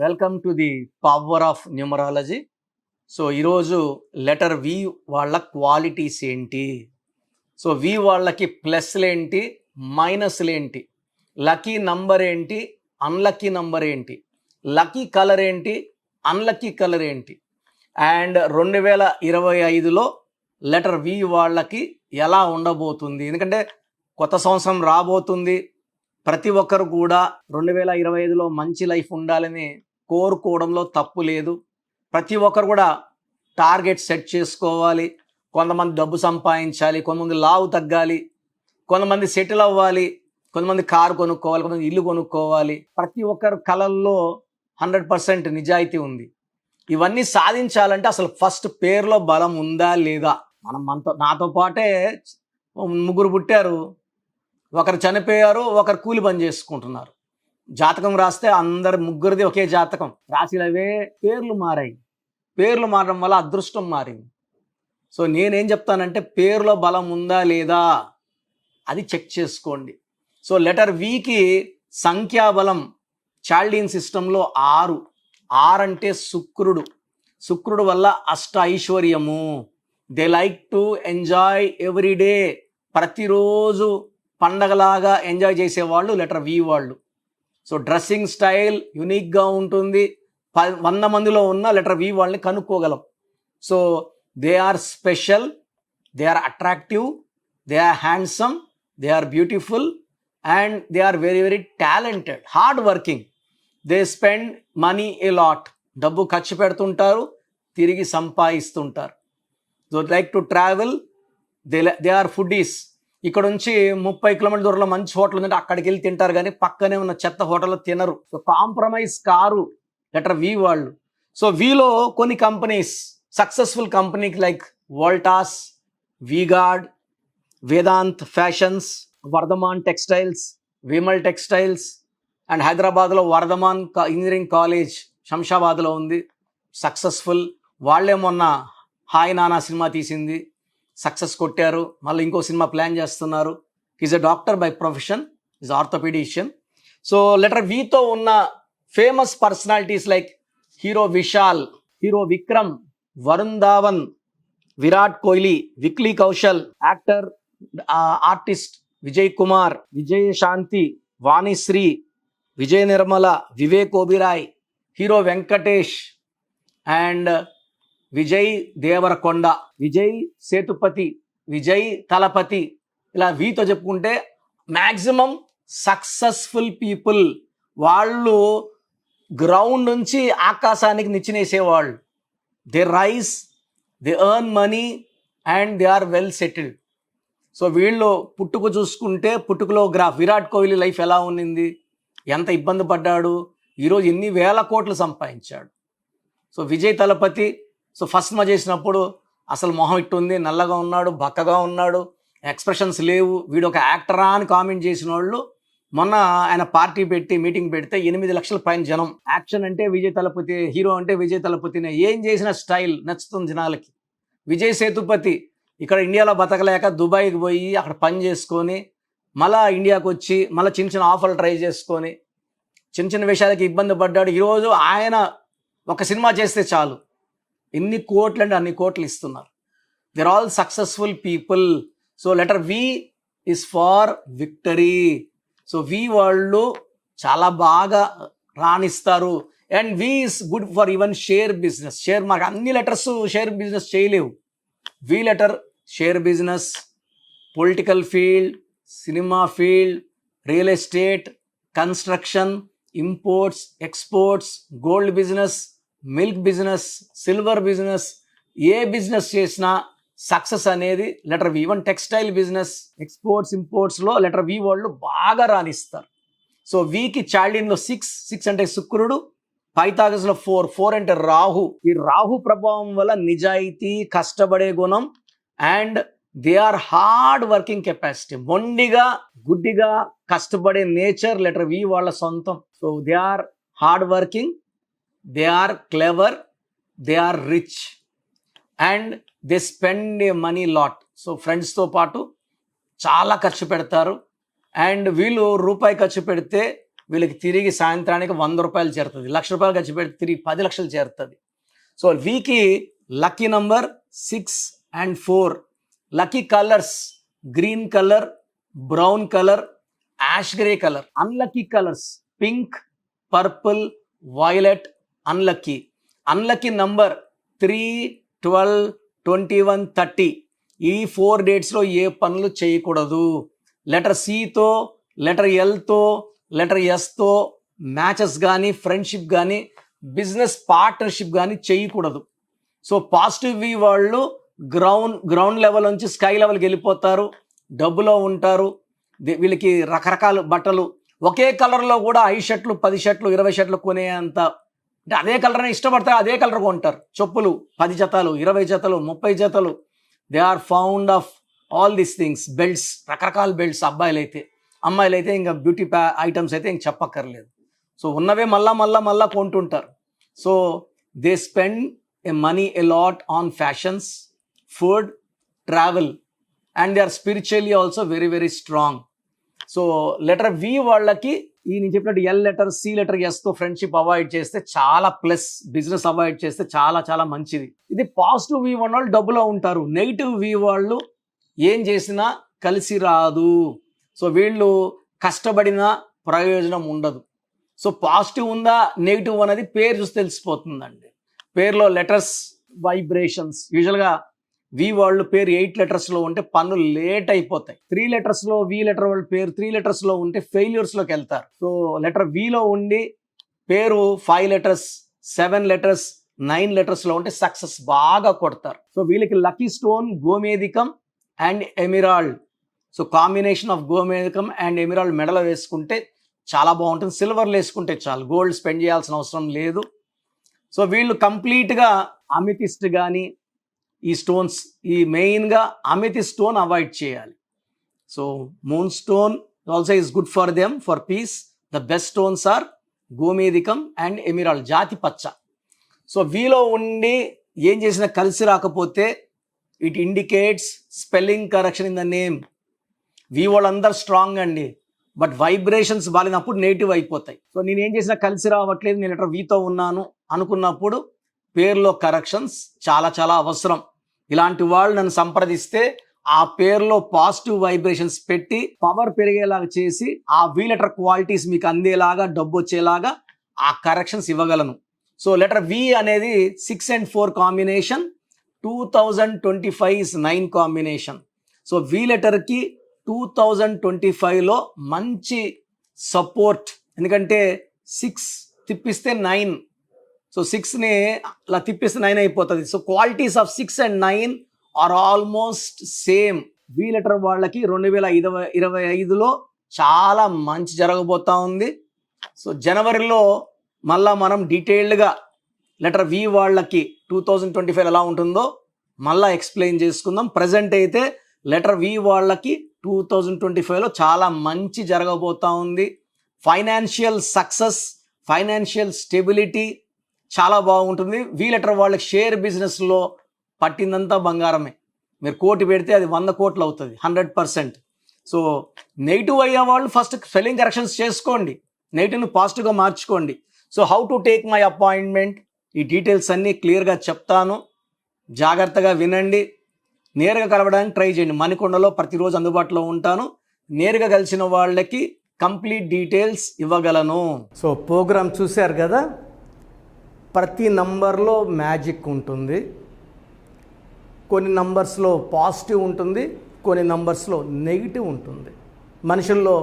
Welcome to the power of numerology. So ఈరోజు letter V వాళ్ళ qualities ఏంటి? So V వాళ్ళకి ప్లస్లు ఏంటి? మైనస్లు ఏంటి? లక్కీ నంబర్ ఏంటి? అన్లక్కీ నంబర్ ఏంటి? లక్కీ కలర్ ఏంటి? అన్లక్కీ కలర్ ఏంటి? అండ్ రెండు వేల ఇరవై ఐదులో లెటర్ వి వాళ్ళకి ఎలా ఉండబోతుంది? ఎందుకంటే కొత్త సంవత్సరం రాబోతుంది. ప్రతి ఒక్కరు కూడా రెండు వేల ఇరవై ఐదులో మంచి లైఫ్ ఉండాలని కోరుకోవడంలో తప్పు లేదు. ప్రతి ఒక్కరు కూడా టార్గెట్ సెట్ చేసుకోవాలి. కొంతమంది డబ్బు సంపాదించాలి కొంతమంది లావు తగ్గాలి కొంతమంది సెటిల్ అవ్వాలి కొంతమంది కారు కొనుక్కోవాలి కొంతమంది ఇల్లు కొనుక్కోవాలి. ప్రతి ఒక్కరు కళల్లో హండ్రెడ్ పర్సెంట్ నిజాయితీ ఉంది. ఇవన్నీ సాధించాలంటే అసలు ఫస్ట్ పేరులో బలం ఉందా లేదా? మనం మనతో నాతో పాటే ముగ్గురు పుట్టారు. ఒకరు చనిపోయారు ఒకరు కూలి పని చేసుకుంటున్నారు. జాతకం రాస్తే అందరు ముగ్గురిది ఒకే జాతకం. రాశిలవే పేర్లు మారాయి. పేర్లు మారడం వల్ల అదృష్టం మారింది. సో నేనేం చెప్తానంటే పేరులో బలం ఉందా లేదా అది చెక్ చేసుకోండి. సో లెటర్ వికి సంఖ్యాబలం చాల్డీన్ సిస్టంలో ఆరు. ఆరు అంటే శుక్రుడు. శుక్రుడు వల్ల అష్ట ఐశ్వర్యము. They like to enjoy every day. ప్రతిరోజు పండగలాగా ఎంజాయ్ చేసేవాళ్ళు లెటర్ వి వాళ్ళు. సో డ్రెస్సింగ్ స్టైల్ యునిక్గా ఉంటుంది. ప వంద మందిలో ఉన్న లెటర్ వి వాళ్ళని కనుక్కోగలం. So they are special they are attractive they are handsome they are beautiful and they are very very talented hard working. They spend money a lot. డబ్బు ఖర్చు పెడుతుంటారు తిరిగి సంపాదిస్తుంటారు. So like to travel they they are foodies ఇక్కడ నుంచి ముప్పై kilometre దూరంలో మంచి hotel ఉందంటే అక్కడికి వెళ్ళి తింటారు కానీ పక్కనే ఉన్న చెత్త హోటల్లో తినరు. సో కాంప్రమైజ్ కారు లెటర్ వి వాళ్ళు. సో వీలో కొన్ని companies successful company like Voltas V-Guard Vedant fashions Vardhman textiles Vimal textiles and హైదరాబాద్లో వర్ధమాన్ ఇంజనీరింగ్ కాలేజ్ శంషాబాద్లో ఉంది. సక్సెస్ఫుల్ వాళ్ళే మొన్న హాయ్ నానా సినిమా తీసింది. సక్సెస్ కొట్టారు. మళ్ళీ ఇంకో సినిమా ప్లాన్ చేస్తున్నారు. Is a doctor by profession is orthopedician so letter వీతో ఉన్న famous personalities like hero Vishal hero Vikram Varun Dhawan Virat Kohli Vicky Kaushal actor artist Vijay Kumar Vijay Shanti Vanisri Vijaya Nirmala Vivek Oberoi hero Venkatesh and Vijay Deverakonda Vijay Sethupathi Vijay Thalapathy ఇలా వీతో చెప్పుకుంటే maximum successful people. వాళ్ళు ground నుంచి ఆకాశానికి నిచ్చినేసేవాళ్ళు. They rise they earn money and they are well settled. So వీళ్ళు పుట్టుకు చూసుకుంటే పుట్టుకలో గ్రాఫ్ విరాట్ కోహ్లీ లైఫ్ ఎలా ఉన్నింది? ఎంత ఇబ్బంది పడ్డాడు? ఈరోజు ఎన్ని వేల కోట్లు సంపాదించాడు? So Vijay Thalapathy so first మా చేసినప్పుడు అసలు మొహం ఇట్టుంది నల్లగా ఉన్నాడు బక్కగా ఉన్నాడు ఎక్స్ప్రెషన్స్ లేవు. వీడు ఒక యాక్టరా అని కామెంట్ చేసిన వాళ్ళు మొన్న ఆయన పార్టీ పెట్టి మీటింగ్ పెడితే ఎనిమిది లక్షల పైన జనం. యాక్షన్ అంటే విజయ్ తలపతి హీరో అంటే విజయ్ తలపతినే. ఏం చేసిన స్టైల్ నచ్చుతుంది జనాలకి. విజయ్ సేతుపతి ఇక్కడ ఇండియాలో బతకలేక దుబాయ్కి పోయి అక్కడ పని చేసుకొని మళ్ళా ఇండియాకు వచ్చి మళ్ళీ చిన్న చిన్న ఆఫర్లు ట్రై చేసుకొని చిన్న చిన్న విషయాలకి ఇబ్బంది పడ్డాడు. ఈరోజు ఆయన ఒక సినిమా చేస్తే చాలు. ఎన్ని కోట్లు అంటే అన్ని కోట్లు ఇస్తున్నారు. They're all successful people so letter V is for victory so V వాళ్ళు చాలా బాగా రాణిస్తారు. And V is good for even share business share market అన్ని లెటర్స్ షేర్ బిజినెస్ చేయలేవు. V letter share business political field cinema field real estate construction imports exports gold business milk business silver business ఏ business చేసినా success అనేది letter V even textile business. Exports ఇంపోర్ట్స్లో letter V వాళ్ళు బాగా రాణిస్తారు. So వీకి చాల్డిన్లో six six అంటే శుక్రుడు పైతాగస్లో four four అంటే రాహు. ఈ రాహు ప్రభావం వల్ల నిజాయితీ కష్టపడే గుణం and they are hard working capacity. మొండిగా గుడ్డిగా కష్టపడే నేచర్ లెటర్ వి వాళ్ళ సొంతం. So they are hard working they are clever they are rich and they spend a money lot so ఫ్రెండ్స్తో పాటు చాలా ఖర్చు పెడతారు. అండ్ వీళ్ళు రూపాయి ఖర్చు పెడితే వీళ్ళకి తిరిగి సాయంత్రానికి వంద రూపాయలు చేరుతుంది. లక్ష రూపాయలు ఖర్చు పెడితే తిరిగి పది లక్షలు చేరుతుంది. So వీకి lucky number six and four lucky colours green colour brown colour ash grey colour unlucky colours pink purple violet unlucky unlucky number three twelve twenty one thirty ఈ ఫోర్ డేట్స్లో ఏ పనులు చేయకూడదు. లెటర్ సితో లెటర్ ఎల్తో letter ఎస్తో matches కానీ friendship కానీ బిజినెస్ పార్ట్నర్షిప్ కానీ చేయకూడదు. సో పాజిటివ్ వి వాళ్ళు గ్రౌండ్ గ్రౌండ్ లెవెల్ నుంచి స్కై లెవెల్కి వెళ్ళిపోతారు. డబ్బులో ఉంటారు. వీళ్ళకి రకరకాల బట్టలు ఒకే కలర్లో కూడా ఐదు షర్ట్లు పది షర్ట్లు ఇరవై షర్ట్లు కొనేంత అంటే అదే కలర్నే ఇష్టపడతారు అదే కలర్ కొంటారు. చెప్పులు పది జతలు ఇరవై జతలు ముప్పై జతలు. They are found of all these things belts రకరకాల బెల్ట్స్ అబ్బాయిలు అయితే అమ్మాయిలు అయితే ఇంకా బ్యూటీ ప్యా ఐటమ్స్ అయితే ఇంక చెప్పక్కర్లేదు. సో ఉన్నవే మళ్ళా మళ్ళా మళ్ళా కొంటుంటారు. So they spend a money a lot on fashions food travel and they are spiritually also very very strong so letter V వాళ్ళకి ఈ నేను చెప్పినట్టు ఎల్ లెటర్ సి లెటర్ ఎస్తో ఫ్రెండ్షిప్ అవాయిడ్ చేస్తే చాలా ప్లస్ బిజినెస్ అవాయిడ్ చేస్తే చాలా చాలా మంచిది. ఇది పాజిటివ్ వి ఉన్న వాళ్ళు డబ్బులో ఉంటారు. నెగిటివ్ వి వాళ్ళు ఏం చేసినా కలిసి రాదు. సో వీళ్ళు కష్టపడిన ప్రయోజనం ఉండదు. సో పాజిటివ్ ఉందా నెగిటివ్ అనేది పేరు చూసి తెలిసిపోతుందండి. పేరులో లెటర్స్ వైబ్రేషన్స్ యూజువల్గా వి వాళ్ళు పేరు ఎయిట్ లెటర్స్లో ఉంటే పనులు లేట్ అయిపోతాయి. త్రీ లెటర్స్లో వి లెటర్ వాళ్ళ పేరు త్రీ లెటర్స్లో ఉంటే ఫెయిల్యూర్స్లోకి వెళ్తారు. సో లెటర్ విలో ఉండి పేరు five letters seven letters nine లెటర్స్లో ఉంటే సక్సెస్ బాగా కొడతారు. సో వీళ్ళకి lucky stone గోమేదికం and emerald. So combination of గోమేదికం and emerald మెడలో వేసుకుంటే చాలా బాగుంటుంది. సిల్వర్లు వేసుకుంటే చాలు. గోల్డ్ స్పెండ్ చేయాల్సిన అవసరం లేదు. సో వీళ్ళు కంప్లీట్గా అమితిస్ట్ కానీ ఈ స్టోన్స్ ఈ మెయిన్గా అమితి స్టోన్ అవాయిడ్ చేయాలి. So moon stone also is good for them for peace the best stones are గోమేదికం and emerald జాతి పచ్చ. సో వీలో ఉండి ఏం చేసినా కలిసి రాకపోతే it indicates spelling correction in the name V వాళ్ళందరూ స్ట్రాంగ్ అండి. బట్ వైబ్రేషన్స్ బాలినప్పుడు నెగిటివ్ అయిపోతాయి. సో నేను ఏం చేసినా కలిసి రావట్లేదు నేను ఎట్లా వీతో ఉన్నాను అనుకున్నప్పుడు పేర్లో కరెక్షన్స్ చాలా చాలా అవసరం. ఇలాంటి వాళ్ళు నన్ను సంప్రదిస్తే ఆ పేర్లో పాజిటివ్ వైబ్రేషన్స్ పెట్టి పవర్ పెరిగేలాగా చేసి ఆ వీ లెటర్ క్వాలిటీస్ మీకు అందేలాగా డబ్బు వచ్చేలాగా ఆ కరెక్షన్స్ ఇవ్వగలను. సో లెటర్ వి అనేది six and four combination two thousand twenty five is nine combination so V లెటర్కి two thousand twenty ఫైవ్లో మంచి సపోర్ట్ ఎందుకంటే సిక్స్ తిప్పిస్తే నైన్ సో సిక్స్ని అలా తిప్పిస్తే నైన్ అయిపోతుంది. So qualities of six and nine are almost same V letter వాళ్ళకి రెండు వేల ఇరవై ఇరవై ఐదులో చాలా మంచి జరగబోతా ఉంది. సో జనవరిలో మళ్ళా మనం డీటెయిల్డ్గా లెటర్ వి వాళ్ళకి టూ థౌజండ్ ట్వంటీ ఫైవ్ ఎలా ఉంటుందో మళ్ళీ ఎక్స్ప్లెయిన్ చేసుకుందాం. ప్రజెంట్ అయితే లెటర్ వి వాళ్ళకి టూ థౌజండ్ ట్వంటీ ఫైవ్లో చాలా మంచి జరగబోతా ఉంది. ఫైనాన్షియల్ సక్సెస్ ఫైనాన్షియల్ స్టెబిలిటీ చాలా బాగుంటుంది. వీ లెటర్ వాళ్ళకి షేర్ బిజినెస్లో పట్టిందంతా బంగారమే. మీరు కోటి పెడితే అది వంద కోట్లు అవుతుంది హండ్రెడ్ పర్సెంట్ సో నెగిటివ్ అయ్యే వాళ్ళు ఫస్ట్ స్పెల్లింగ్ కరెక్షన్స్ చేసుకోండి. నెగిటివ్ని పాజిటివ్గా మార్చుకోండి. So how to take my appointment ఈ డీటెయిల్స్ అన్నీ క్లియర్గా చెప్తాను. జాగ్రత్తగా వినండి. నేరుగా కలవడానికి ట్రై చేయండి. మణికొండలో ప్రతిరోజు అందుబాటులో ఉంటాను. నేరుగా కలిసిన వాళ్ళకి కంప్లీట్ డీటెయిల్స్ ఇవ్వగలను. సో ప్రోగ్రామ్ చూశారు కదా? ప్రతి నంబర్లో మ్యాజిక్ ఉంటుంది. కొన్ని నంబర్స్లో పాజిటివ్ ఉంటుంది కొన్ని నంబర్స్లో నెగిటివ్ ఉంటుంది. మనుషుల్లో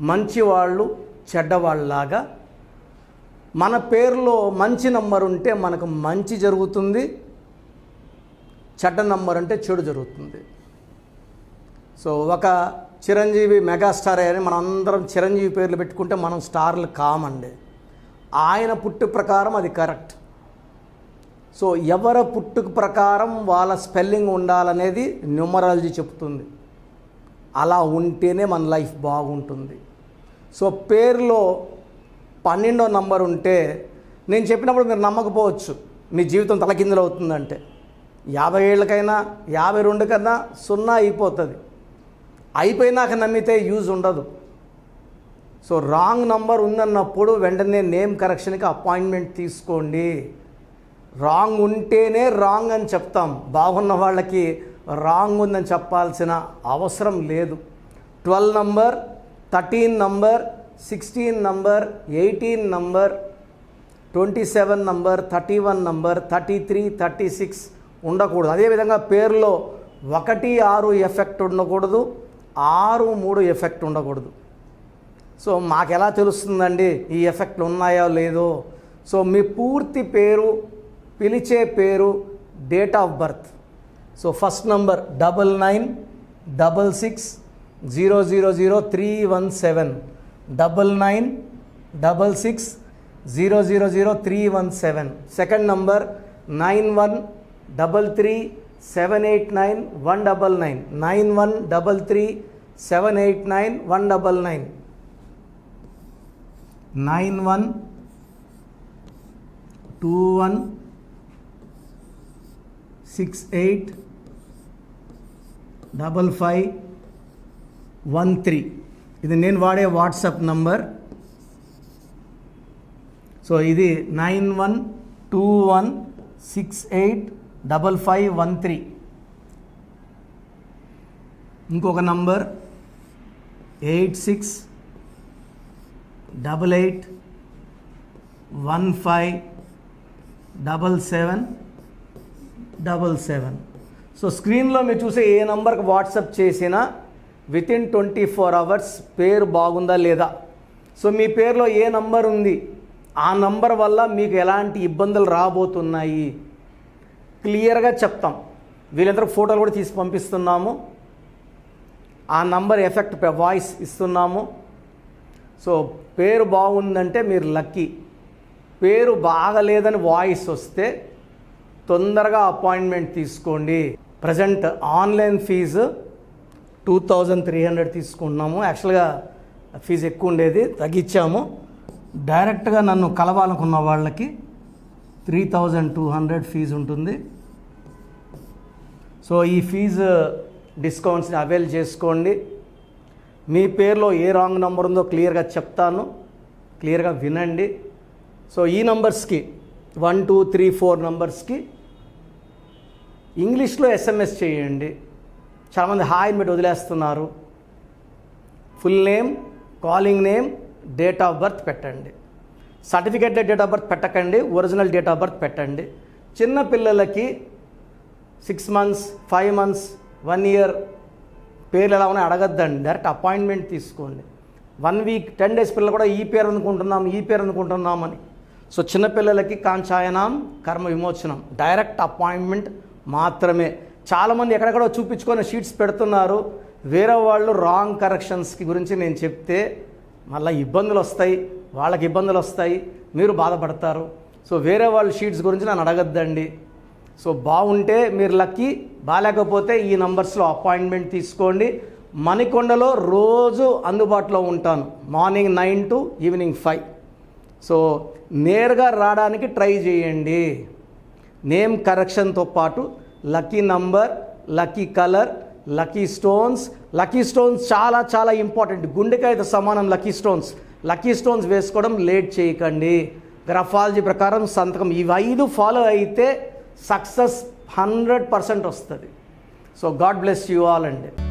మంచి వాళ్ళు చెడ్డవాళ్ళలాగా మన పేరులో మంచి నంబర్ ఉంటే మనకు మంచి జరుగుతుంది చెడ్డ నంబర్ అంటే చెడు జరుగుతుంది. సో ఒక చిరంజీవి మెగాస్టార్ అని మనం అందరం చిరంజీవి పేర్లు పెట్టుకుంటే మనం స్టార్లు కామండి. ఆయన పుట్టు ప్రకారం అది కరెక్ట్. సో ఎవరి పుట్టుక ప్రకారం వాళ్ళ స్పెల్లింగ్ ఉండాలనేది న్యూమరాలజీ చెప్తుంది. అలా ఉంటేనే మన లైఫ్ బాగుంటుంది. సో పేరులో పన్నెండో నంబర్ ఉంటే నేను చెప్పినప్పుడు మీరు నమ్మకపోవచ్చు. మీ జీవితం తలకిందులు అవుతుందంటే. యాభై ఏళ్ళకైనా యాభై రెండు కన్నా సున్నా అయిపోతుంది. అయిపోయినాక నమ్మితే యూజ్ ఉండదు. సో రాంగ్ నంబర్ ఉందన్నప్పుడు వెంటనే నేమ్ కరెక్షన్కి అపాయింట్మెంట్ తీసుకోండి. రాంగ్ ఉంటేనే రాంగ్ అని చెప్తాం. బాగున్న వాళ్ళకి రాంగ్ ఉందని చెప్పాల్సిన అవసరం లేదు. Twelve number thirteen number sixteen number eighteen number twenty seven number thirty one number thirty three thirty six ఉండకూడదు. అదేవిధంగా పేర్లో ఒకటి ఆరు ఎఫెక్ట్ ఉండకూడదు. ఆరు మూడు ఎఫెక్ట్ ఉండకూడదు. సో మాకు ఎలా తెలుస్తుందండి? ఈ ఎఫెక్ట్లు ఉన్నాయో లేదో? సో మీ పూర్తి పేరు పిలిచే పేరు date of birth. So first number double nine double six zero zero zero three one seven. Double nine double six zero zero zero three one seven. Second number nine one double three seven eight nine one double nine. Nine one double three seven eight nine one double nine. Nine one two one six eight double five one three. ఇది నేను వాడే WhatsApp number. So ఇది nine one two one six eight double five one three. ఇంకొక number. Eight six double eight one five double seven double seven. So స్క్రీన్లో మీరు చూసే ఏ నంబర్కి వాట్సప్ చేసినా within twenty four hours పేరు బాగుందా లేదా? సో మీ పేరులో ఏ నంబర్ ఉంది? ఆ నంబర్ వల్ల మీకు ఎలాంటి ఇబ్బందులు రాబోతున్నాయి? క్లియర్గా చెప్తాం. వీళ్ళందరూ ఫోటోలు కూడా తీసి పంపిస్తున్నాము. ఆ నంబర్ ఎఫెక్ట్ వాయిస్ ఇస్తున్నాము. సో పేరు బాగుందంటే మీరు లక్కీ. పేరు బాగలేదని వాయిస్ వస్తే తొందరగా అపాయింట్మెంట్ తీసుకోండి. Present online fees two thousand three hundred తీసుకుంటున్నాము. యాక్చువల్గా ఫీజు ఎక్కువ ఉండేది తగ్గించాము డైరెక్ట్గా నన్ను కలవాలనుకున్న వాళ్ళకి three thousand two hundred fees ఉంటుంది. సో ఈ ఫీజు డిస్కౌంట్స్ని అవైల్ చేసుకోండి. మీ పేరులో ఏ రాంగ్ నెంబర్ ఉందో క్లియర్గా చెప్తాను. క్లియర్గా వినండి. సో ఈ నంబర్స్కి వన్ టూ త్రీ ఫోర్ నంబర్స్కి ఇంగ్లీష్లో ఎస్ఎంఎస్ చేయండి. చాలామంది హాయ్ మీరు వదిలేస్తున్నారు. Full name calling name date of birth పెట్టండి. సర్టిఫికేట్ డేట్ ఆఫ్ బర్త్ పెట్టకండి. ఒరిజినల్ డేట్ ఆఫ్ బర్త్ పెట్టండి. చిన్న పిల్లలకి six months five months one year పేర్లు ఎలా ఉన్నాయి అడగద్దండి. డైరెక్ట్ అపాయింట్మెంట్ తీసుకోండి. వన్ వీక్ టెన్ డేస్ పిల్లలు కూడా ఈ పేరు అనుకుంటున్నాం ఈ పేరు అనుకుంటున్నామని సో చిన్నపిల్లలకి కాంచాయనం కర్మ విమోచనం. డైరెక్ట్ అపాయింట్మెంట్ మాత్రమే. చాలామంది ఎక్కడెక్కడో చూపించుకొని షీట్స్ పెడుతున్నారు. వేరే వాళ్ళు రాంగ్ కరెక్షన్స్కి గురించి నేను చెప్తే మళ్ళీ ఇబ్బందులు వస్తాయి వాళ్ళకి ఇబ్బందులు వస్తాయి మీరు బాధపడతారు. సో వేరే వాళ్ళ షీట్స్ గురించి నన్ను అడగద్దండి. సో బాగుంటే మీరు లక్కీ బాగాలేకపోతే ఈ నంబర్స్లో అపాయింట్మెంట్ తీసుకోండి. మణికొండలో రోజు అందుబాటులో ఉంటాను. Morning nine to evening five. So నేరుగా రావడానికి ట్రై చేయండి. నేమ్ కరెక్షన్తో పాటు lucky number lucky colour lucky stones. Lucky stones చాలా చాలా ఇంపార్టెంట్. గుండెకాయతో సమానం లక్కీ స్టోన్స్. లక్కీ స్టోన్స్ వేసుకోవడం లేట్ చేయకండి. గ్రఫాలజీ ప్రకారం సంతకం. ఇవి ఐదు ఫాలో అయితే సక్సెస్ హండ్రెడ్ పర్సెంట్ వస్తుంది. So God bless you all అండి.